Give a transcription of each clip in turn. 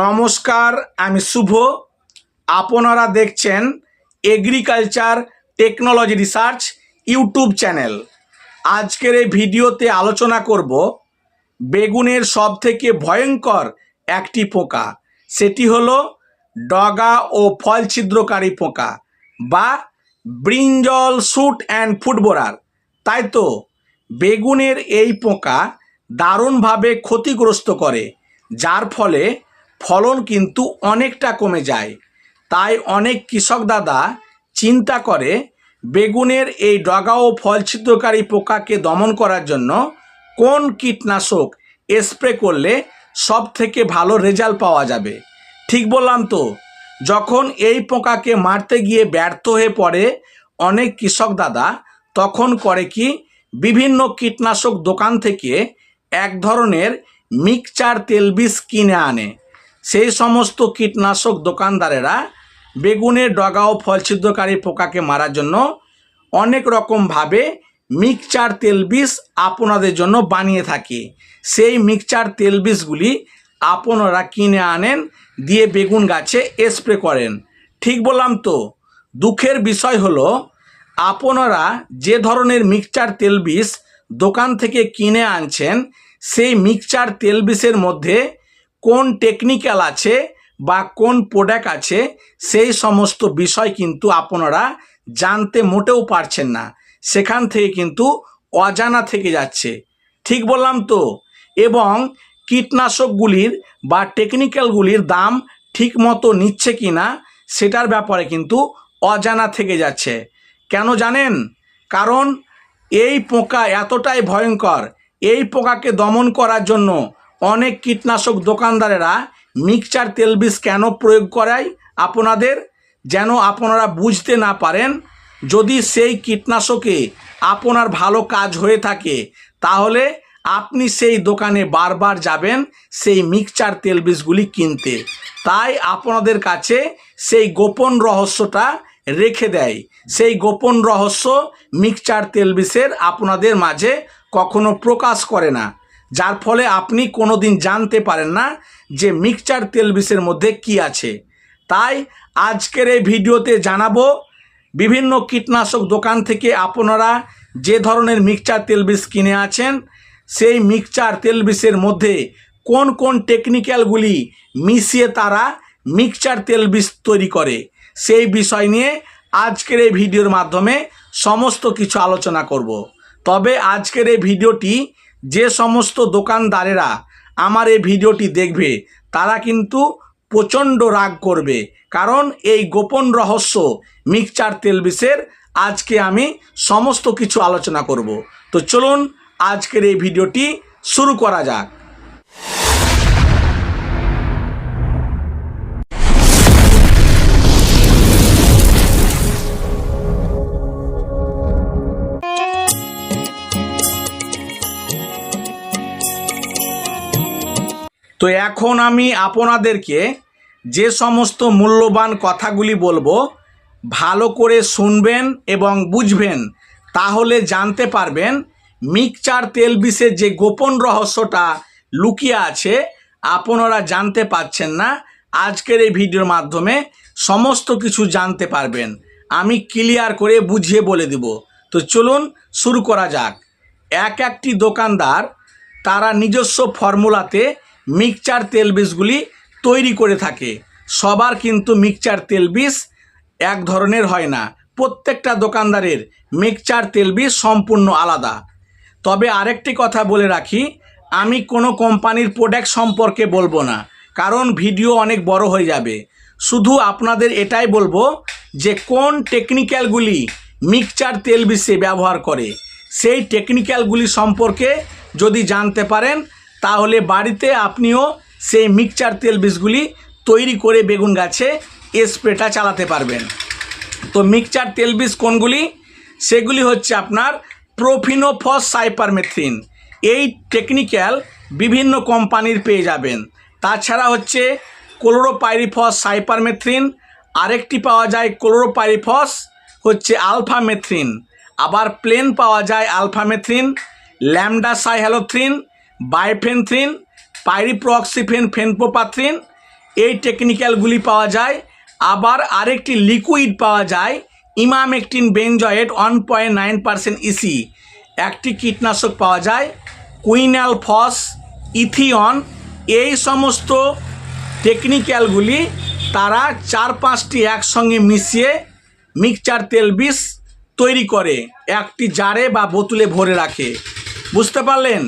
নমস্কার, আমি শুভ। আপনারা দেখছেন agriculture technology research YouTube channel আজকের এই ভিডিওতে আলোচনা করব বেগুনের সবথেকে ভয়ঙ্কর একটি পোকা। সেটি হলো ডগা ও ফল ছিদ্রকারী পোকা বা ব্রিঞ্জল শুট অ্যান্ড ফুটবোরার তাই তো, বেগুনের এই পোকা দারুণভাবে ক্ষতিগ্রস্ত করে, যার ফলে ফলন কিন্তু অনেকটা কমে যায়। তাই অনেক কৃষক দাদা চিন্তা করে, বেগুনের এই ডগা ও ফল ছিদ্রকারী পোকাকে দমন করার জন্য কোন কীটনাশক স্প্রে করলে সব থেকে ভালো রেজাল্ট পাওয়া যাবে? ঠিক বললাম তো, যখন এই পোকাকে মারতে গিয়ে ব্যর্থ হয়ে পড়ে অনেক কৃষক দাদা, তখন করে কি বিভিন্ন কীটনাশক দোকান থেকে এক ধরনের মিক্সচার তেলবিষ কিনে আনে। সেই সমস্ত কীটনাশক দোকানদারেরা বেগুনের ডগা ও ফল ছিদ্রকারী পোকাকে মারার জন্য অনেক রকমভাবে মিক্সচার তেলবিষ আপনাদের জন্য বানিয়ে থাকে। সেই মিক্সচার তেলবিষগুলি আপনারা কিনে আনেন, দিয়ে বেগুন গাছে স্প্রে করেন। ঠিক বললাম তো? দুঃখের বিষয় হলো, আপনারা যে ধরনের মিক্সচার তেলবিষ দোকান থেকে কিনে আনছেন, সেই মিক্সচার তেলবিষের মধ্যে কোন টেকনিক্যাল আছে বা কোন প্রোডাক্ট আছে, সেই সমস্ত বিষয় কিন্তু আপনারা জানতে মোটেও পারছেন না। সেখান থেকে কিন্তু অজানা থেকে যাচ্ছে। ঠিক বললাম তো? এবং কীটনাশকগুলির বা টেকনিক্যালগুলির দাম ঠিক মতো নিচ্ছে কি না সেটার ব্যাপারে কিন্তু অজানা থেকে যাচ্ছে। কেন জানেন? কারণ এই পোকা এতটাই ভয়ঙ্কর, এই পোকাকে দমন করার জন্য অনেক কীটনাশক দোকানদারেরা মিক্সচার তেলবিষ কেন প্রয়োগ করায়? আপনাদের যেন আপনারা বুঝতে না পারেন, যদি সেই কীটনাশকে আপনার ভালো কাজ হয়ে থাকে, তাহলে আপনি সেই দোকানে বারবার যাবেন সেই মিক্সচার তেলবিষগুলি কিনতে। তাই আপনাদের কাছে সেই গোপন রহস্যটা রেখে দেয়। সেই গোপন রহস্য মিক্সচার তেলবিষের আপনাদের মাঝে কখনো প্রকাশ করে না। যার ফলে আপনি কোনো দিন জানতে পারেন না যে মিক্সচার তেলবিষের মধ্যে কি আছে। তাই আজকের এই ভিডিওতে জানাব, বিভিন্ন কীটনাশক দোকান থেকে আপনারা যে ধরনের মিক্সচার তেলবিষ কিনে আছেন, সেই মিক্সচার তেলবিষের মধ্যে কোন কোন টেকনিক্যালগুলি মিশিয়ে তারা মিক্সচার তেলবিষ তৈরি করে, সেই বিষয় নিয়ে আজকের এই ভিডিওর মাধ্যমে সমস্ত কিছু আলোচনা করব। তবে আজকের এই ভিডিওটি যে সমস্ত দোকানদারেরা আমার এই ভিডিওটি দেখবে, তারা কিন্তু প্রচণ্ড রাগ করবে। কারণ এই গোপন রহস্য মিক্সচার তেলবিষের আজকে আমি সমস্ত কিছু আলোচনা করব। তো চলুন আজকের এই ভিডিওটি শুরু করা যাক। তো এখন আমি আপনাদেরকে যে সমস্ত মূল্যবান কথাগুলি বলব, ভালো করে শুনবেন এবং বুঝবেন, তাহলে জানতে পারবেন মিক্সচার তেলবিষের যে গোপন রহস্যটা লুকিয়ে আছে, আপনারা জানতে পাচ্ছেন না। আজকের এই ভিডিওর মাধ্যমে সমস্ত কিছু জানতে পারবেন। আমি ক্লিয়ার করে বুঝিয়ে বলে দিব। তো চলুন শুরু করা যাক। এক একটি দোকানদার তারা নিজস্ব ফর্মুলাতে মিক্সচার তেলবিষগুলি তৈরি করে থাকে। সবার কিন্তু মিক্সচার তেলবিষ এক ধরনের হয় না। প্রত্যেকটা দোকানদারের মিক্সচার তেলবিষ সম্পূর্ণ আলাদা। তবে আরেকটি কথা বলে রাখি, আমি কোনো কোম্পানির প্রোডাক্ট সম্পর্কে বলব না, কারণ ভিডিও অনেক বড় হয়ে যাবে। শুধু আপনাদের এটাই বলব যে কোন টেকনিক্যালগুলি মিক্সচার তেলবিষে ব্যবহার করে, সেই টেকনিক্যালগুলি সম্পর্কে যদি জানতে পারেন তাহলে বাড়িতে আপনিও সেই মিক্সচার তেলবিষগুলি তৈরি করে বেগুন গাছে স্প্রেটা চালাতে পারবেন। তো মিক্সচার তেলবিষ কোনগুলি? সেগুলি হচ্ছে আপনার প্রোফিনোফস সাইপারমেথ্রিন এই টেকনিক্যাল বিভিন্ন কোম্পানির পেয়ে যাবেন। তাছাড়া হচ্ছে ক্লোরোপাইরিফস সাইপারমেথ্রিন আরেকটি পাওয়া যায় ক্লোরোপাইরিফস, হচ্ছে আলফামেথ্রিন। আবার প্লেন পাওয়া যায় alphamethrin lambda cyhalothrin bifenthrin, pyriproxyfen, fenpropathrin, এই টেকনিক্যালগুলি পাওয়া যায়। আবার আরেকটি লিকুইড পাওয়া যায়, emamectin benzoate one point nine percent EC একটি কীটনাশক পাওয়া যায় কুইনাল ফস ইথিয়ন, এই সমস্ত টেকনিক্যালগুলি তারা চার পাঁচটি একসঙ্গে মিশিয়ে মিক্সচার তেল বিষ তৈরি করে, একটি জারে বা বোতলে ভরে রাখে। বুঝতে পারলেন?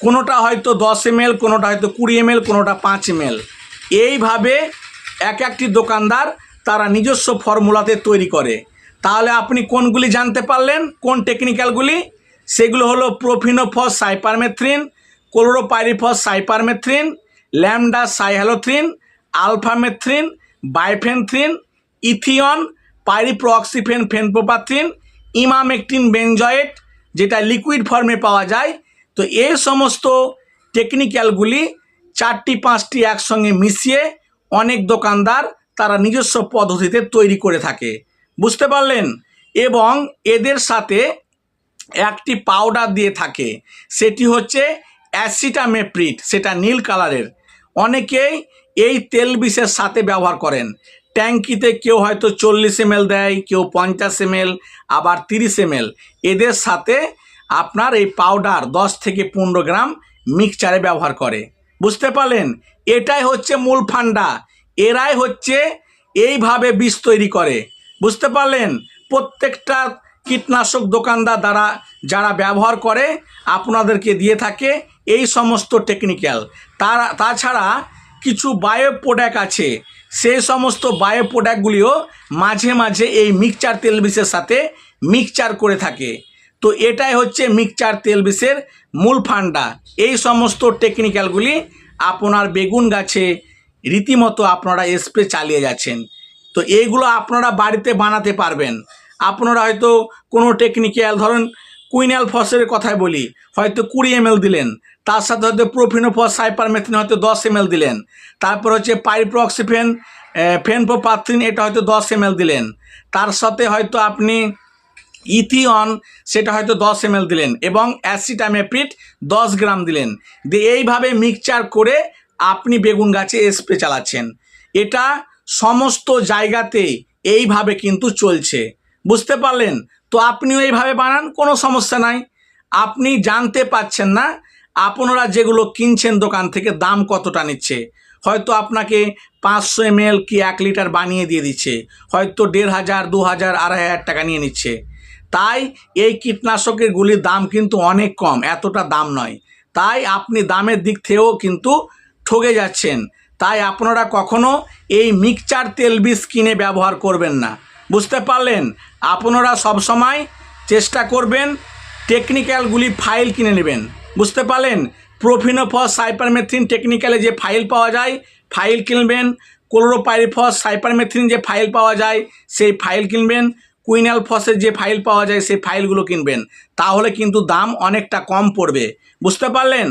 কোনোটা হয়তো দশ এম এল কোনোটা হয়তো কুড়ি এম এল কোনোটা পাঁচ এম এল এইভাবে এক একটি দোকানদার তারা নিজস্ব ফর্মুলাতে তৈরি করে। তাহলে আপনি কোনগুলি জানতে পারলেন, কোন টেকনিক্যালগুলি? সেগুলো হলো profenofos cypermethrin, chlorpyrifos cypermethrin, lambda cyhalothrin, alphamethrin, bifenthrin, ethion, pyriproxyfen fenpropathrin, emamectin benzoate যেটা লিকুইড ফর্মে পাওয়া যায় তো এ সমস্ত টেকনিক্যালগুলি চারটি, পাঁচটি একসঙ্গে মিশিয়ে অনেক দোকানদার তারা নিজস্ব পদ্ধতিতে তৈরি করে থাকে। বুঝতে পারলেন? এবং এদের সাথে একটি পাউডার দিয়ে থাকে। সেটি হচ্ছে অ্যাসিটামেপ্রিট সেটা নীল কালারের। অনেকেই এই তেল বিষের সাথে ব্যবহার করেন। ট্যাঙ্কিতে কেউ হয়তো চল্লিশ এম দেয়, কেউ পঞ্চাশ এম আবার তিরিশ এম এদের সাথে আপনার এই পাউডার দশ থেকে পনেরো গ্রাম মিক্সচারে ব্যবহার করে। বুঝতে পারলেন? এটাই হচ্ছে মূল ফান্ডা। এরাই হচ্ছে এইভাবে বিষ তৈরি করে। বুঝতে পারলেন? প্রত্যেকটা কীটনাশক দোকানদার দ্বারা যারা ব্যবহার করে, আপনাদেরকে দিয়ে থাকে এই সমস্ত টেকনিক্যাল তারা, তাছাড়া কিছু বায়ো প্রোডাক্ট আছে। সেই সমস্ত বায়ো প্রোডাক্টগুলিও মাঝে মাঝে এই মিক্সচার তেল বিষের সাথে মিক্সচার করে থাকে। তো এটাই হচ্ছে মিক্সচার তেল বিষের মূল ফান্ডা। এই সমস্ত টেকনিক্যালগুলি আপনার বেগুন গাছে রীতিমতো আপনারা স্প্রে চালিয়ে যাচ্ছেন। তো এইগুলো আপনারা বাড়িতে বানাতে পারবেন। আপনারা হয়তো কোনো টেকনিক্যাল, ধরুন কুইনাল ফসের কথাই বলি, হয়তো কুড়ি এম দিলেন, তার সাথে হয়তো প্রোফিনো প্রোফিনোফস সাইপারমেথিন হয়তো দশ এম দিলেন, তারপর হচ্ছে পাইপ্রক্সিফেন ফেনপোপাথিন এটা হয়তো দশ এম দিলেন, তার সাথে হয়তো আপনি ইথিয়ন, সেটা হয়তো দশ এম দিলেন এবং অ্যাসিটামেপ্রিট দশ গ্রাম দিলেন। দিয়ে এইভাবে মিক্সচার করে আপনি বেগুন গাছে স্প্রে চালাচ্ছেন। এটা সমস্ত জায়গাতে এইভাবে কিন্তু চলছে। বুঝতে পারলেন? তো আপনিও এইভাবে বানান, কোনো সমস্যা নাই। আপনি জানতে পাচ্ছেন না আপনারা যেগুলো কিনছেন দোকান থেকে দাম কতটা নিচ্ছে। হয়তো আপনাকে পাঁচশো এমএল কি এক লিটার বানিয়ে দিয়ে দিচ্ছে। হয়তো দেড় হাজার, দু হাজার, আড়াই হাজার টাকা নিয়ে নিচ্ছে। তাই এই কীটনাশকের গুলির দাম কিন্তু অনেক কম, এতটা দাম নয়। তাই আপনি দামের দিক থেকেও কিন্তু ঠকে যাচ্ছেন। তাই আপনারা কখনো এই মিক্সচার তেল বীজ কিনে ব্যবহার করবেন না। বুঝতে পারলেন? আপনারা সবসময় চেষ্টা করবেন টেকনিক্যালগুলি ফাইল কিনে নেবেন। বুঝতে পারলেন? প্রোফিনোফস সাইপারমেথ্রিন টেকনিক্যালে যে ফাইল পাওয়া যায় ফাইল কিনবেন। ক্লোরোপাইরিফস সাইপারমেথ্রিন যে ফাইল পাওয়া যায়, সেই ফাইল কিনবেন। কুইনাল ফসের যে ফাইল পাওয়া যায়, সেই ফাইলগুলো কিনবেন। তাহলে কিন্তু দাম অনেকটা কম পড়বে। বুঝতে পারলেন?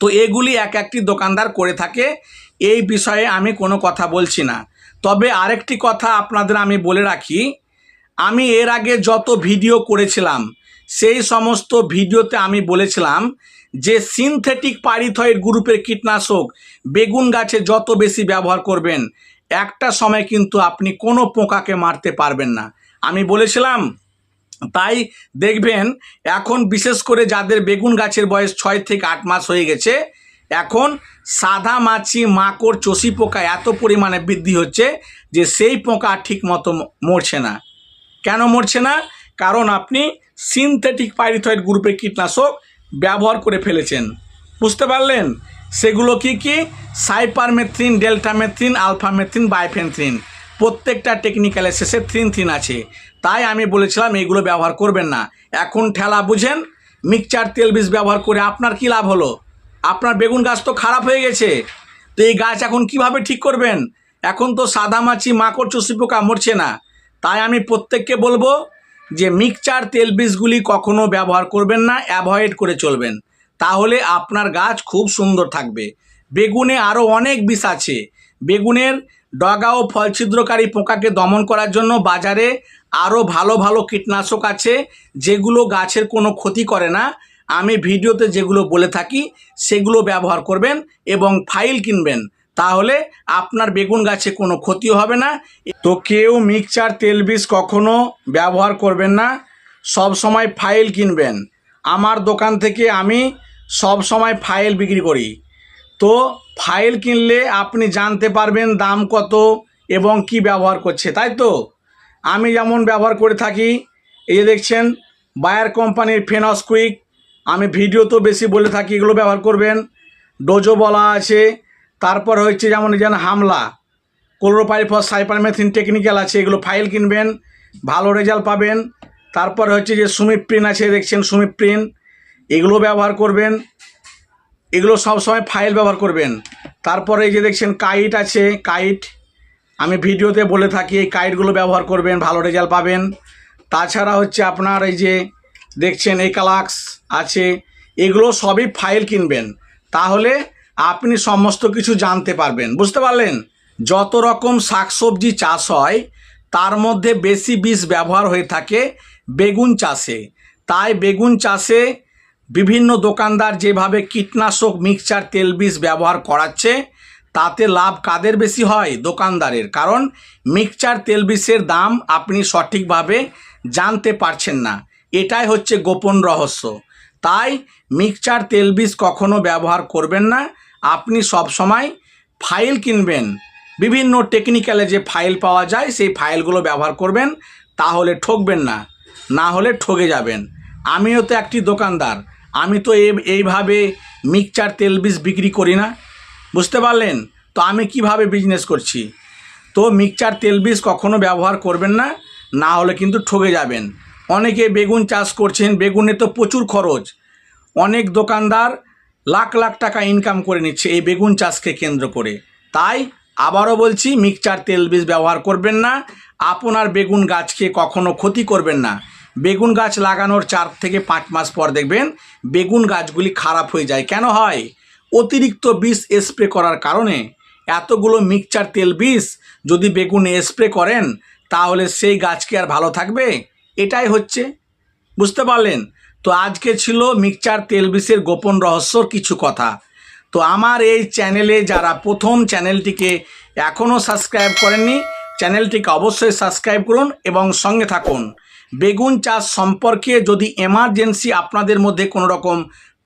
তো এগুলি এক একটি দোকানদার করে থাকে। এই বিষয়ে আমি কোনো কথা বলছি না। তবে আরেকটি কথা আপনাদের আমি বলে রাখি। আমি এর আগে যত ভিডিও করেছিলাম, সেই সমস্ত ভিডিওতে আমি বলেছিলাম যে সিনথেটিক পারিথয়েড গ্রুপের কীটনাশক বেগুন গাছে যত বেশি ব্যবহার করবেন, একটা সময় কিন্তু আপনি কোনো পোকাকে মারতে পারবেন না। আমি বলেছিলাম, তাই দেখবেন এখন বিশেষ করে যাদের বেগুন গাছের বয়স ছয় থেকে আট মাস হয়ে গেছে, এখন সাদা মাছি, মাকড়, চষি পোকা এত পরিমাণে বৃদ্ধি হচ্ছে যে সেই পোকা ঠিক মতো মরছে না। কেন মরছে না? কারণ আপনি সিনথেটিক পাইরিথয়েড গ্রুপের কীটনাশক ব্যবহার করে ফেলেছেন। বুঝতে পারলেন? সেগুলো কি কি? Cypermethrin, deltamethrin, alphamethrin, bifenthrin. প্রত্যেকটা টেকনিক্যালের শেষে থ্রিন থ্রিন আছে। তাই আমি বলেছিলাম এইগুলো ব্যবহার করবেন না। এখন ঠেলা বুঝেন মিক্সচার তেল বীজ ব্যবহার করে আপনার কি লাভ হলো? আপনার বেগুন গাছ তো খারাপ হয়ে গেছে। তো এই গাছ এখন কীভাবে ঠিক করবেন? এখন তো সাদা মাছি মাকড়, চষি পোকা মরছে না। তাই আমি প্রত্যেককে বলব যে মিক্সচার তেল বীজগুলি কখনো ব্যবহার করবেন না অ্যাভয়েড করে চলবেন। তাহলে আপনার গাছ খুব সুন্দর থাকবে। বেগুনে আরও অনেক বিষ আছে। বেগুনের ডগা ও ফল ছিদ্রকারী পোকাকে দমন করার জন্য বাজারে আরও ভালো ভালো কীটনাশক আছে, যেগুলো গাছের কোনো ক্ষতি করে না। আমি ভিডিওতে যেগুলো বলে থাকি, সেগুলো ব্যবহার করবেন এবং ফাইল কিনবেন। তাহলে আপনার বেগুন গাছে কোনো ক্ষতি হবে না। তো কেউ মিক্সচার, তেল বীজ কখনো ব্যবহার করবেন না। সব সময় ফাইল কিনবেন। আমার দোকান থেকে আমি সব সময় ফাইল বিক্রি করি। তো ফাইল কিনলে আপনি জানতে পারবেন দাম কত এবং কি ব্যবহার করছে, তাই তো? আমি যেমন ব্যবহার করে থাকি, এই যে দেখছেন, বায়ার কোম্পানির ফেনস কুইক, আমি ভিডিও তো বেশি বলে থাকি, এগুলো ব্যবহার করবেন। ডোজো বলা আছে, তারপর হচ্ছে যেমন যেন হামলা, ক্লোরোপাইফস, সাইপারমেথিন টেকনিক্যাল আছে, এগুলো ফাইল কিনবেন, ভালো রেজাল্ট পাবেন। তারপর হচ্ছে যে সুমিপ্রিন আছে, দেখছেন সুমিপ্রিন, এগুলো ব্যবহার করবেন। এগুলো সবসময় ফাইল ব্যবহার করবেন। তারপরে এই যে দেখছেন, কাইট আছে, কাইট। আমি ভিডিওতে বলে থাকি, এই কাইটগুলো ব্যবহার করবেন, ভালো রেজাল্ট পাবেন। তাছাড়া হচ্ছে আপনার এই যে দেখছেন, এই কালাক্স আছে, এগুলো সবই ফাইল কিনবেন। তাহলে আপনি সমস্ত কিছু জানতে পারবেন, বুঝতে পারলেন? যত রকম শাকসবজি চাষ হয়, তার মধ্যে বেশি বিষ ব্যবহার হয়ে থাকে বেগুন চাষে। তাই বেগুন চাষে বিভিন্ন দোকানদার যেভাবে কীটনাশক, মিক্সচার, তেল বীজ ব্যবহার করাচ্ছে, তাতে লাভ কাদের বেশি হয়? দোকানদারের। কারণ মিক্সচার, তেল বীজের দাম আপনি সঠিকভাবে জানতে পারছেন না। এটাই হচ্ছে গোপন রহস্য। তাই মিক্সচার, তেল বীজ কখনো ব্যবহার করবেন না। আপনি সব সময় ফাইল কিনবেন। বিভিন্ন টেকনিক্যালে যে ফাইল পাওয়া যায়, সেই ফাইলগুলো ব্যবহার করবেন। তাহলে ঠকবেন না না হলে ঠকে যাবেন। আমিও তো একটি দোকানদার। আমি তো এই- এইভাবে মিক্সচার তেল বীজ বিক্রি করি না। বুঝতে পারলেন? তো আমি কীভাবে বিজনেস করছি? তো মিক্সচার তেল বীজ কখনও ব্যবহার করবেন না না হলে কিন্তু ঠকে যাবেন। অনেকে বেগুন চাষ করছেন, বেগুনে তো প্রচুর খরচ। অনেক দোকানদার লাখ লাখ টাকা ইনকাম করে নিচ্ছে এই বেগুন চাষকে কেন্দ্র করে। তাই আবারও বলছি, মিক্সচার তেল বীজ ব্যবহার করবেন না। আপনার বেগুন গাছকে কখনো ক্ষতি করবেন না। বেগুন গাছ লাগানোর চার থেকে পাঁচ মাস পর দেখবেন বেগুন গাছগুলি খারাপ হয়ে যায়। কেন হয়? অতিরিক্ত বিষ স্প্রে করার কারণে। এতগুলো মিক্সচার তেল বিষ যদি বেগুনে স্প্রে করেন, তাহলে সেই গাছ কি আর ভালো থাকবে? এটাই হচ্ছে। বুঝতে পারলেন? তো আজকে ছিল মিক্সচার তেল বিষের গোপন রহস্যর কিছু কথা। তো আমার এই চ্যানেলে যারা প্রথম চ্যানেলটিকে এখনও সাবস্ক্রাইব করেননি, চ্যানেলটিকে অবশ্যই সাবস্ক্রাইব করুন এবং সঙ্গে থাকুন। বেগুন চাষ সম্পর্কে যদি এমার্জেন্সি আপনাদের মধ্যে কোনো রকম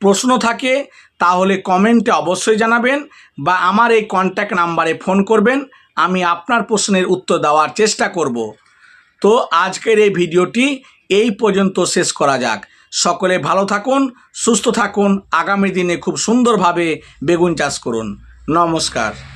প্রশ্ন থাকে, তাহলে কমেন্টে অবশ্যই জানাবেন বা আমার এই কন্ট্যাক্ট নাম্বারে ফোন করবেন, আমি আপনার প্রশ্নের উত্তর দেওয়ার চেষ্টা করব। তো আজকের এই ভিডিওটি এই পর্যন্ত শেষ করা যাক। সকলে ভালো থাকুন, সুস্থ থাকুন, আগামী দিনে খুব সুন্দরভাবে বেগুন চাষ করুন। নমস্কার।